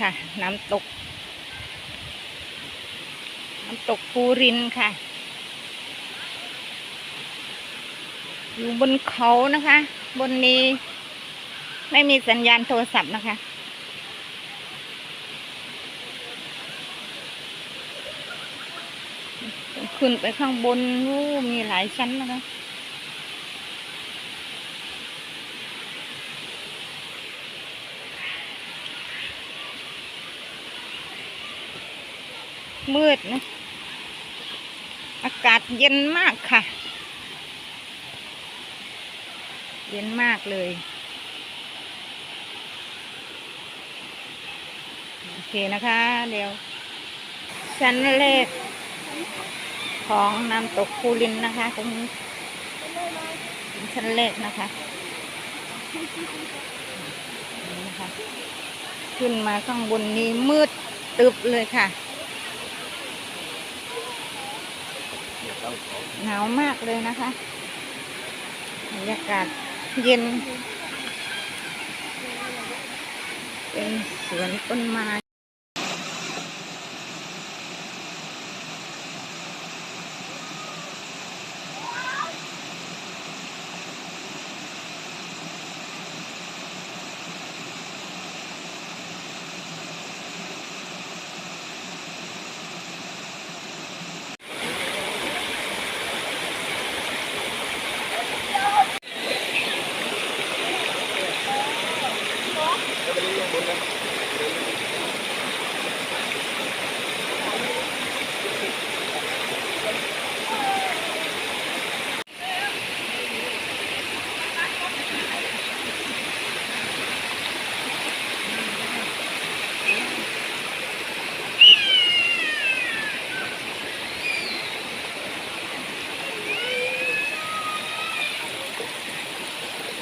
ค่ะ น้ำตก น้ำตกภูรินค่ะ อยู่บนเขานะคะ บนนี้ ไม่มีสัญญาณโทรศัพท์นะคะขึ้นไปข้างบนมีหลายชั้นนะคะ มืดนะ อากาศเย็นมากค่ะ เย็นมากเลย โอเคนะคะ เดี๋ยว ชั้นแรกของน้ำตกภูรินนะคะตรงนี้ชั้นแรกนะคะนี่นะคะ ขึ้นมาข้างบนนี้มืดตึบเลยค่ะ หนาวมากเลยนะคะบรรยากาศเย็น เป็นสวนต้นไม้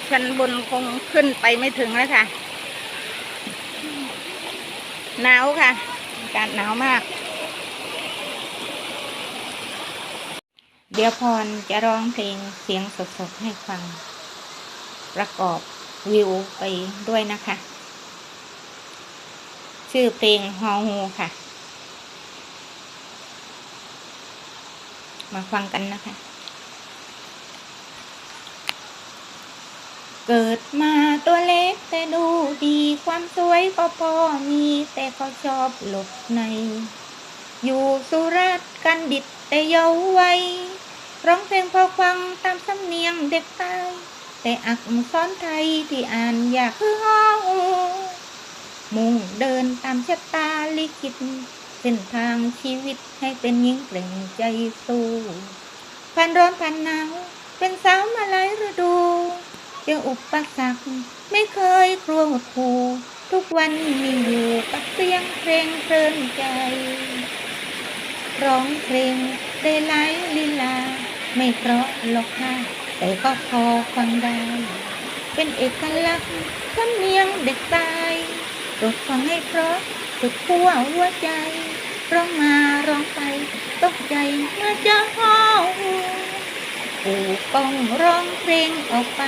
ชั้นบนคงขึ้นไปไม่ถึงแล้วค่ะ หนาวค่ะอากาศหนาวมาก เดี๋ยวพรจะร้องเพลงเสียงสดๆให้ฟัง ประกอบวิวไปด้วยนะคะ ชื่อเพลงฮอฮูค่ะ มาฟังกันนะคะ เกิดมาตัวเล็กแต่ดูดีความสวยก็พอมีแต่เขาชอบหลบใน อยู่สุราษฎร์กันดิดแต่เยาว์วัยร้องเพลงพอฟังตามสำเนียงเด็กใต้แต่อักษรไทยที่อ่านอยากคือฮ้องมุ่งเดินตามชะตาลิขิตเส้นทางชีวิตให้เป็นหญิงเปล่งใจสู้ผ่านร้อนผ่านหนาวเป็นสาวมาหลายฤดู เจออุปสรรคไม่เคยกลัวหดหู่ทุกวันมีอยู่กับเสียงเพลงเพลินใจ ร้องเพลงได้หลายลีลา ไม่เพราะหรอกค่ะแต่ก็พอฟังได้ เป็นเอกลักษณ์สำเนียงเด็กตายรดฟังให้เพราะสุดขั้วหัวใจร้องมาร้องไปตกใจเมื่อเจอห้อ ปู่ก้องร้องเพลงออกไป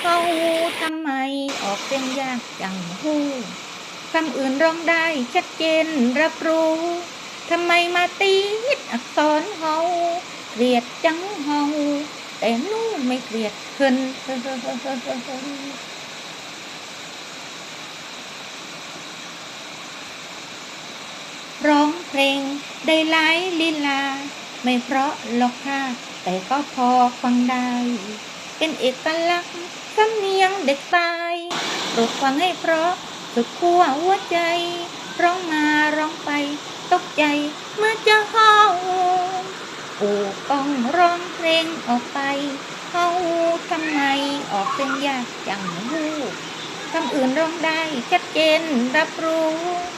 เขาทำไมออกเป็นยากจังหูคำอื่นร้องได้ชัดเจนรับรู้ทำไมมาตีดอักษรเฮาเกลียดจังเฮาแต่นู่ไม่เกลียดเพิ่นร้องเพลงได้หลายลีลา ไม่เพราะหรอกค่ะ แต่ก็พอฟังได้ เป็นเอกลักษณ์สำเนียงเด็กตายโปรดฟังให้เพราะสุดขั้วหัวใจ ร้องมาร้องไป ตกใจเมื่อเจอห้องปู่ก้องร้องเพลงออกไปเข้าทำไมออกเป็นยากจังหูคำอื่นร้องได้ชัดเจนรับรู้